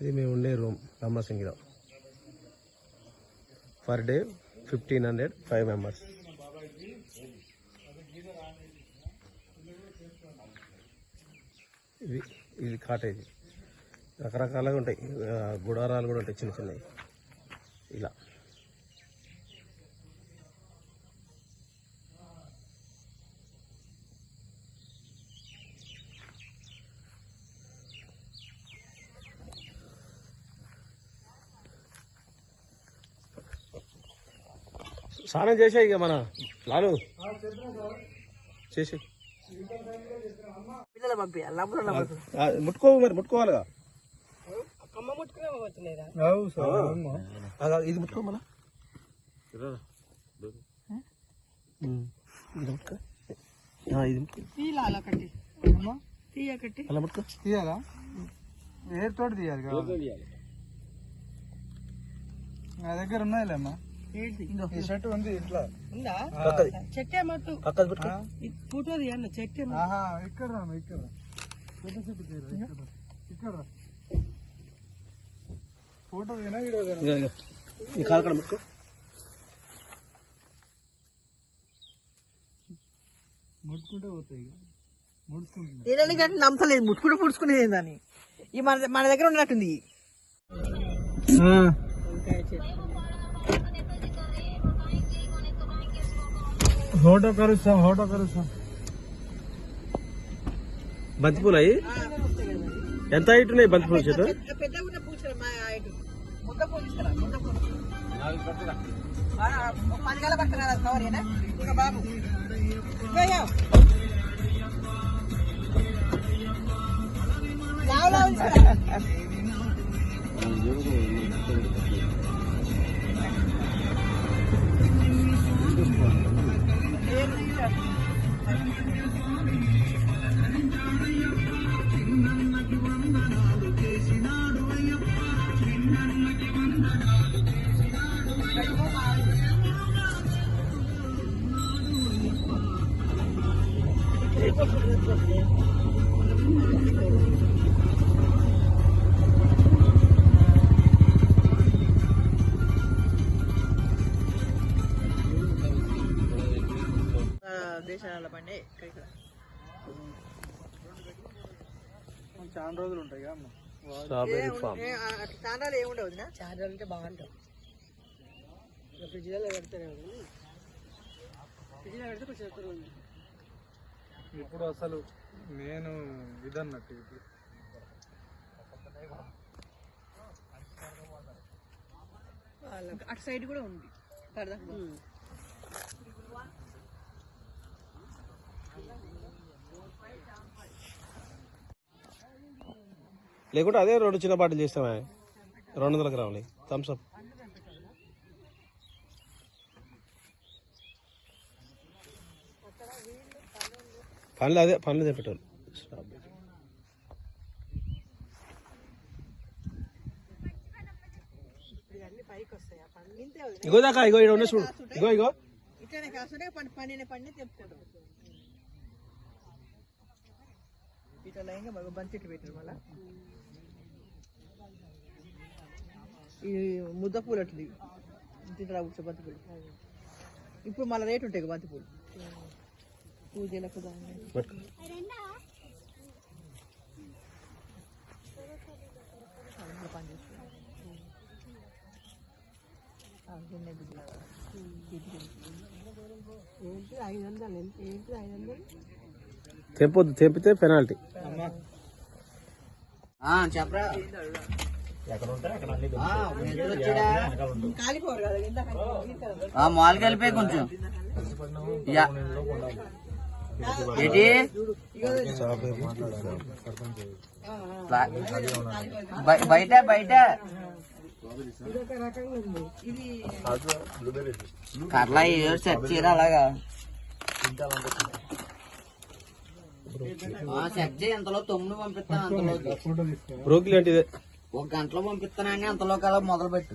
ఇది మేము ఉండే room లంబసింగిలో per day fifteen hundred five members ఇది ఇది కాటేజ్ రకరకాలుగా ఉంటాయి. గుడారాలు కూడా ఉంటాయి చిన్న చిన్నవి. ఇలా. స్నానం చేసే ఇక మన లాలు. చేసి పిల్లలు పంపించాలి లోపల ఆ, ముట్టుకో మరి ముట్టుకోవాలిగా. ఇది ముట్టుకో మళ్ళా. ఉమ్, ఇది ముట్టుకో. ఇది ముట్టుకో. తీయాలి అలా కట్టి. తీయ కట్టి. అలా ముట్టుకో. తీయాలా? నా దగ్గర ఉన్నాయిలేమ్మా షర్ట్ ఉంది ఇంట్లో. ఉందా? చెట్టే మట్టు. పక్కది ఫోటో తీయన్న చెట్టే ఆహా ఇక్కడ రా ఇక్కడ. ఫోటో షూట్ చేయరా ఇక్కడ. రా. ఇక్కడ రా. ఫోటో తీనా వీడియో తీనా ఇక, ఇక. ఈ కాలు కూడా ముట్టుకో ముట్టుకుంటే పోతాయి నమ్మతలేదు ముట్టుకుంటూ పుడుచుకునేది దాన్ని ఈ మన మన దగ్గర ఉన్నట్టుంది. ఫోటో కరుస్తా ఫోటో కరుస్తా బంతిపూలు అయ్యి? ఎంత హైట్. ఉన్నాయి బంతిపూల చెట్టు పెద్ద దేశాల పండే ఇక్కడ. చాలా రోజులు ఉంటాయి స్ట్రాబెరీ ఫామ్ చాండాలు ఏముండవు? చాండాలు అంటే బాగుంటావు. ఫ్రిడ్జ్లో పెడతానే ఉంది ఫ్రిడ్జ్లో పెడితే కొంచెం ఎక్కువ ఇప్పుడు అసలు నేను ఇదన్నట్టు ఇప్పుడు. వాళ్ళకి అటు సైడ్ కూడా ఉంది. లేకుంటే అదే రెండు చిన్న బాటిల్ చేస్తామే రెండు వందల గ్రాములు. థమ్స్ పనులు అదే పనులు తెప్పేటోళ్ళు ఇగో దాకా ఇగో ఇక్కడ ఉన్న చూడు. ఇగో ఇగో. ఇట్లనే కాస్తుంటే పండి పండిన పండి ఇట్లా లైన్గా మళ్ళీ బంతి పెట్టారు మళ్ళీ? ఇది ముద్ద పూలు అట్లది. ఇంటికి కూర్చో బంతి పూలు. ఇప్పుడు మళ్ళీ రేటు ఉంటాయి బంతిపూలు బంతి పూలు. పూజలకు తెంపొద్దు తెంపితే పెనాల్టీ చెప్పరా? కాలిపోరు కదా ఇందాక గీతలు. మాల్ కలిపే కొంచెం. బయట బయట. కర్లా సెట్ చేయరు అలాగా. సెట్ చేయి అంతలో తొమ్మిది పంపిస్తాను లాంటిదే. ఒక గంటలో పంపిస్తానని అంతలోకి అలా మొదలు పెట్టు.